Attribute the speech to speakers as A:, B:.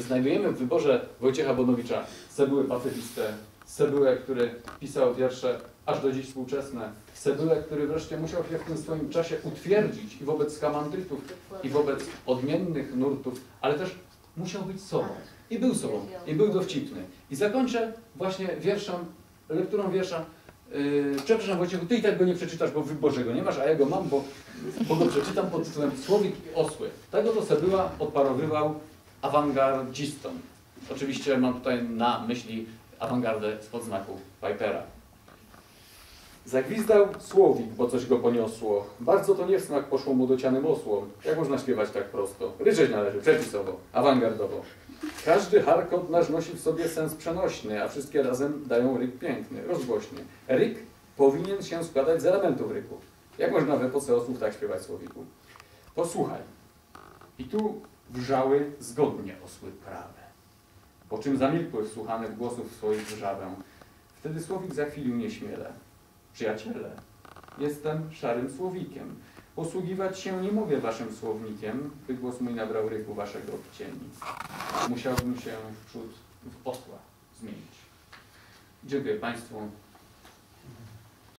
A: Znajdujemy w wyborze Wojciecha Bonowicza Sebułę pacyfistę, Sebułę, który pisał wiersze aż do dziś współczesne, Sebułę, który wreszcie musiał się w tym swoim czasie utwierdzić i wobec kamandrytów, i wobec odmiennych nurtów, ale też musiał być sobą. I był sobą, i był dowcipny. I zakończę właśnie wierszem, lekturą wiersza. Yy, przepraszam Wojciechu, ty i tak go nie przeczytasz, bo wyborze go nie masz, a ja go mam, bo, bo go przeczytam pod tytułem Słowik osły. Tego to Sebyła odparowywał awangardzistom. Oczywiście mam tutaj na myśli awangardę spod znaku Pipera. Zagwizdał słowik, bo coś go poniosło. Bardzo to nie w smak poszło mu docianym osłom. Jak można śpiewać tak prosto? Ryczeć należy, przepisowo, awangardowo. Każdy harkot nasz nosi w sobie sens przenośny, a wszystkie razem dają ryk piękny, rozgłośny. Ryk powinien się składać z elementów ryku. Jak można w epoce osłów tak śpiewać słowiku? Posłuchaj. I tu wrzały zgodnie osły prawe. Po czym zamilkły wsłuchane w głosów swoich wrzawę. Wtedy słowik zachwilił nieśmiele. Przyjaciele, jestem szarym słowikiem. Posługiwać się nie mogę waszym słownikiem, by głos mój nabrał ryku waszego cieni. Musiałbym się wprzód w osła zmienić. Dziękuję Państwu.